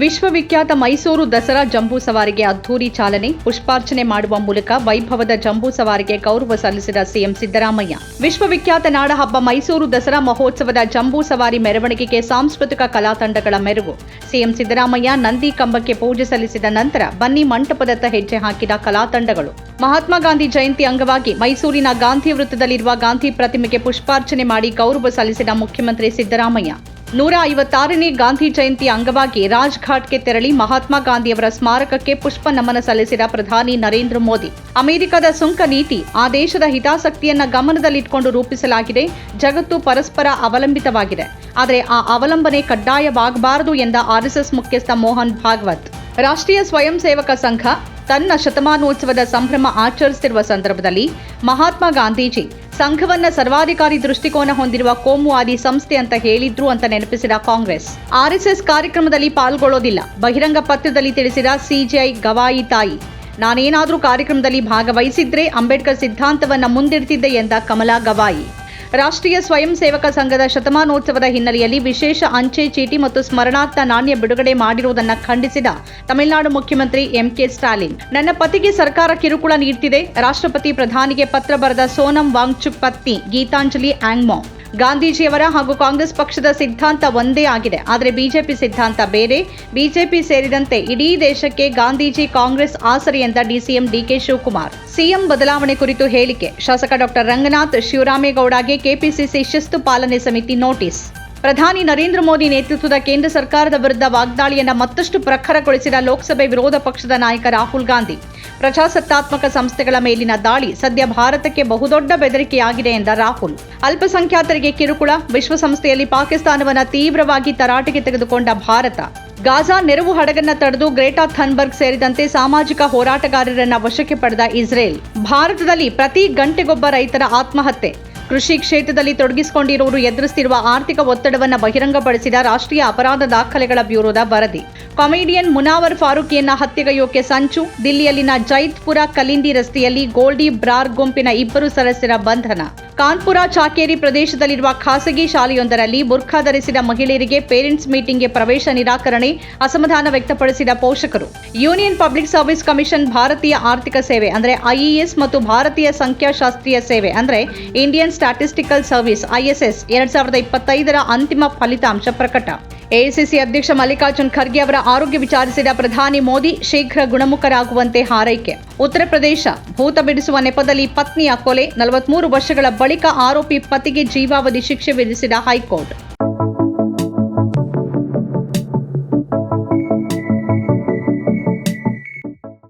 ವಿಶ್ವವಿಖ್ಯಾತ ಮೈಸೂರು ದಸರಾ ಜಂಬೂ ಸವಾರಿಗೆ ಅದ್ದೂರಿ ಚಾಲನೆ, ಪುಷ್ಪಾರ್ಚನೆ ಮಾಡುವ ಮೂಲಕ ವೈಭವದ ಜಂಬೂ ಸವಾರಿಗೆ ಗೌರವ ಸಲ್ಲಿಸಿದ ಸಿಎಂ ಸಿದ್ದರಾಮಯ್ಯ. ವಿಶ್ವವಿಖ್ಯಾತ ನಾಡಹಬ್ಬ ಮೈಸೂರು ದಸರಾ ಮಹೋತ್ಸವದ ಜಂಬೂ ಸವಾರಿ ಮೆರವಣಿಗೆಗೆ ಸಾಂಸ್ಕೃತಿಕ ಕಲಾತಂಡಗಳ ಮೆರುಗು. ಸಿಎಂ ಸಿದ್ದರಾಮಯ್ಯ ನಂದಿ ಕಂಬಕ್ಕೆ ಪೂಜೆ ಸಲ್ಲಿಸಿದ ನಂತರ ಬನ್ನಿ ಮಂಟಪದತ್ತ ಹೆಜ್ಜೆ ಹಾಕಿದ ಕಲಾ ತಂಡಗಳು. ಮಹಾತ್ಮ ಗಾಂಧಿ ಜಯಂತಿ ಅಂಗವಾಗಿ ಮೈಸೂರಿನ ಗಾಂಧಿ ವೃತ್ತದಲ್ಲಿರುವ ಗಾಂಧಿ ಪ್ರತಿಮೆಗೆ ಪುಷ್ಪಾರ್ಚನೆ ಮಾಡಿ ಗೌರವ ಸಲ್ಲಿಸಿದ ಮುಖ್ಯಮಂತ್ರಿ ಸಿದ್ದರಾಮಯ್ಯ. ನೂರ ಐವತ್ತಾರನೇ ಗಾಂಧಿ ಜಯಂತಿ ಅಂಗವಾಗಿ ರಾಜ್ಘಾಟ್ಗೆ ತೆರಳಿ ಮಹಾತ್ಮ ಗಾಂಧಿಯವರ ಸ್ಮಾರಕಕ್ಕೆ ಪುಷ್ಪ ನಮನ ಸಲ್ಲಿಸಿದ ಪ್ರಧಾನಿ ನರೇಂದ್ರ ಮೋದಿ. ಅಮೆರಿಕದ ಸುಂಕ ನೀತಿ, ಆ ದೇಶದ ಹಿತಾಸಕ್ತಿಯನ್ನ ಗಮನದಲ್ಲಿಟ್ಟುಕೊಂಡು ರೂಪಿಸಲಾಗಿದೆ, ಜಗತ್ತು ಪರಸ್ಪರ ಅವಲಂಬಿತವಾಗಿದೆ. ಆದರೆ ಆ ಅವಲಂಬನೆ ಕಡ್ಡಾಯವಾಗಬಾರದು ಎಂದ ಆರ್ಎಸ್ಎಸ್ ಮುಖ್ಯಸ್ಥ ಮೋಹನ್ ಭಾಗವತ್. ರಾಷ್ಟ್ರೀಯ ಸ್ವಯಂ ಸೇವಕ ಸಂಘ ತನ್ನ ಶತಮಾನೋತ್ಸವದ ಸಂಭ್ರಮ ಆಚರಿಸುತ್ತಿರುವ ಸಂದರ್ಭದಲ್ಲಿ ಮಹಾತ್ಮ ಗಾಂಧೀಜಿ ಸಂಘವನ್ನ ಸರ್ವಾಧಿಕಾರಿ ದೃಷ್ಟಿಕೋನ ಹೊಂದಿರುವ ಕೋಮುವಾದಿ ಸಂಸ್ಥೆ ಅಂತ ಹೇಳಿದ್ರು ಅಂತ ನೆನಪಿಸಿದ ಕಾಂಗ್ರೆಸ್. ಆರ್ಎಸ್ಎಸ್ ಕಾರ್ಯಕ್ರಮದಲ್ಲಿ ಪಾಲ್ಗೊಳ್ಳೋದಿಲ್ಲ. ಬಹಿರಂಗ ಪತ್ರದಲ್ಲಿ ತಿಳಿಸಿದ ಸಿಜೆಐ ಗವಾಯಿ ತಾಯಿ. ನಾನೇನಾದರೂ ಕಾರ್ಯಕ್ರಮದಲ್ಲಿ ಭಾಗವಹಿಸಿದ್ರೆ ಅಂಬೇಡ್ಕರ್ ಸಿದ್ಧಾಂತವನ್ನ ಮುಂದಿಡ್ತಿದ್ದೆ ಎಂದ ಕಮಲಾ ಗವಾಯಿ. ರಾಷ್ಟ್ರೀಯ ಸ್ವಯಂ ಸೇವಕ ಸಂಘದ ಶತಮಾನೋತ್ಸವದ ಹಿನ್ನೆಲೆಯಲ್ಲಿ ವಿಶೇಷ ಅಂಚೆ ಚೀಟಿ ಮತ್ತು ಸ್ಮರಣಾರ್ಥ ನಾಣ್ಯ ಬಿಡುಗಡೆ ಮಾಡಿರುವುದನ್ನು ಖಂಡಿಸಿದ ತಮಿಳುನಾಡು ಮುಖ್ಯಮಂತ್ರಿ ಎಂಕೆ ಸ್ಟಾಲಿನ್. ನನ್ನ ಪತಿಗೆ ಸರ್ಕಾರ ಕಿರುಕುಳ ನೀಡುತ್ತಿದೆ ರಾಷ್ಟ್ರಪತಿ ಪ್ರಧಾನಿಗೆ ಪತ್ರ ಬರೆದ ಸೋನಂ ವಾಂಗ್ಚುಕ್ ಪತ್ನಿ ಗೀತಾಂಜಲಿ ಆಂಗ್ಮೋ. ಗಾಂಧೀಜಿಯವರ ಹಾಗೂ ಕಾಂಗ್ರೆಸ್ ಪಕ್ಷದ ಸಿದ್ಧಾಂತ ಒಂದೇ ಆಗಿದೆ. ಆದರೆ ಬಿಜೆಪಿ ಸಿದ್ಧಾಂತ ಬೇರೆ. ಬಿಜೆಪಿ ಸೇರಿದಂತೆ ಇಡೀ ದೇಶಕ್ಕೆ ಗಾಂಧೀಜಿ ಕಾಂಗ್ರೆಸ್ ಆಸರೆ ಎಂದ ಡಿಸಿಎಂ ಡಿಕೆ ಶಿವಕುಮಾರ್. ಸಿಎಂ ಬದಲಾವಣೆ ಕುರಿತು ಹೇಳಿಕೆ. ಶಾಸಕ ಡಾಕ್ಟರ್ ರಂಗನಾಥ್ ಶಿವರಾಮೇಗೌಡಗೆ ಕೆಪಿಸಿಸಿ ಶಿಸ್ತು ಪಾಲನೆ ಸಮಿತಿ ನೋಟಿಸ್. ಪ್ರಧಾನಿ ನರೇಂದ್ರ ಮೋದಿ ನೇತೃತ್ವದ ಕೇಂದ್ರ ಸರ್ಕಾರದ ವಿರುದ್ಧ ವಾಗ್ದಾಳಿಯನ್ನು ಮತ್ತಷ್ಟು ಪ್ರಖರಗೊಳಿಸಿದ ಲೋಕಸಭೆ ವಿರೋಧ ಪಕ್ಷದ ನಾಯಕ ರಾಹುಲ್ ಗಾಂಧಿ. ಪ್ರಜಾಸತ್ತಾತ್ಮಕ ಸಂಸ್ಥೆಗಳ ಮೇಲಿನ ದಾಳಿ ಸದ್ಯ ಭಾರತಕ್ಕೆ ಬಹುದೊಡ್ಡ ಬೆದರಿಕೆಯಾಗಿದೆ ಎಂದ ರಾಹುಲ್. ಅಲ್ಪಸಂಖ್ಯಾತರಿಗೆ ಕಿರುಕುಳ, ವಿಶ್ವಸಂಸ್ಥೆಯಲ್ಲಿ ಪಾಕಿಸ್ತಾನವನ್ನು ತೀವ್ರವಾಗಿ ತರಾಟೆಗೆ ತೆಗೆದುಕೊಂಡ ಭಾರತ. ಗಾಜಾ ನೆರವು ಹಡಗನ್ನ ತಡೆದು ಗ್ರೇಟಾ ಥನ್ಬರ್ಗ್ ಸೇರಿದಂತೆ ಸಾಮಾಜಿಕ ಹೋರಾಟಗಾರರನ್ನ ವಶಕ್ಕೆ ಪಡೆದ ಇಸ್ರೇಲ್. ಭಾರತದಲ್ಲಿ ಪ್ರತಿ ಗಂಟೆಗೊಬ್ಬ ರೈತರ ಆತ್ಮಹತ್ಯೆ. ಕೃಷಿ ಕ್ಷೇತ್ರದಲ್ಲಿ ತೊಡಗಿಸಿಕೊಂಡಿರುವವರು ಎದುರಿಸುತ್ತಿರುವ ಆರ್ಥಿಕ ಒತ್ತಡವನ್ನು ಬಹಿರಂಗಪಡಿಸಿದ ರಾಷ್ಟ್ರೀಯ ಅಪರಾಧ ದಾಖಲೆಗಳ ಬ್ಯೂರೋದ ವರದಿ. ಕಾಮಿಡಿಯನ್ ಮುನಾವರ್ ಫಾರೂಕಿಯನ್ನ ಹತ್ಯೆಗೈಯೋಕೆ ಸಂಚು, ದಿಲ್ಲಿಯಲ್ಲಿನ ಜೈತ್ಪುರ ಕಲಿಂದಿ ರಸ್ತೆಯಲ್ಲಿ ಗೋಲ್ಡಿ ಬ್ರಾರ್ ಗುಂಪಿನ ಇಬ್ಬರು ಸದಸ್ಯರ ಬಂಧನ. ಕಾನ್ಪುರ ಚಾಕೇರಿ ಪ್ರದೇಶದಲ್ಲಿರುವ ಖಾಸಗಿ ಶಾಲೆಯೊಂದರಲ್ಲಿ ಬುರ್ಖಾ ಧರಿಸಿದ ಮಹಿಳೆಯರಿಗೆ ಪೇರೆಂಟ್ಸ್ ಮೀಟಿಂಗ್ಗೆ ಪ್ರವೇಶ ನಿರಾಕರಣೆ ಅಸಮಾಧಾನ ವ್ಯಕ್ತಪಡಿಸಿದ ಪೋಷಕರು. ಯೂನಿಯನ್ ಪಬ್ಲಿಕ್ ಸರ್ವಿಸ್ ಕಮಿಷನ್ ಭಾರತೀಯ ಆರ್ಥಿಕ ಸೇವೆ, ಅಂದರೆ ಐಇಎಸ್ ಮತ್ತು ಭಾರತೀಯ ಸಂಖ್ಯಾಶಾಸ್ತ್ರೀಯ ಸೇವೆ, ಅಂದರೆ ಇಂಡಿಯನ್ ಸ್ಟಾಟಿಸ್ಟಿಕಲ್ ಸರ್ವಿಸ್ ಐಎಸ್ಎಸ್ ಎರಡ್ ಸಾವಿರದ ಇಪ್ಪತ್ತೈದರ ಅಂತಿಮ ಫಲಿತಾಂಶ ಪ್ರಕಟ. ಎಐಸಿಸಿ ಅಧ್ಯಕ್ಷ ಮಲ್ಲಿಕಾರ್ಜುನ್ ಖರ್ಗೆ ಅವರ ಆರೋಗ್ಯ ವಿಚಾರಿಸಿದ ಪ್ರಧಾನಿ ಮೋದಿ ಶೀಘ್ರ ಗುಣಮುಖರಾಗುವಂತೆ ಹಾರೈಕೆ. ಉತ್ತರ ಪ್ರದೇಶ, ಭೂತ ಬಿಡಿಸುವ ನೆಪದಲ್ಲಿ ಪತ್ನಿಯ ಕೊಲೆ, ನಲವತ್ಮೂರು ವರ್ಷಗಳ ಬಳಿಕ ಆರೋಪಿ ಪತಿಗೆ ಜೀವಾವಧಿ ಶಿಕ್ಷೆ ವಿಧಿಸಿದ ಹೈಕೋರ್ಟ್.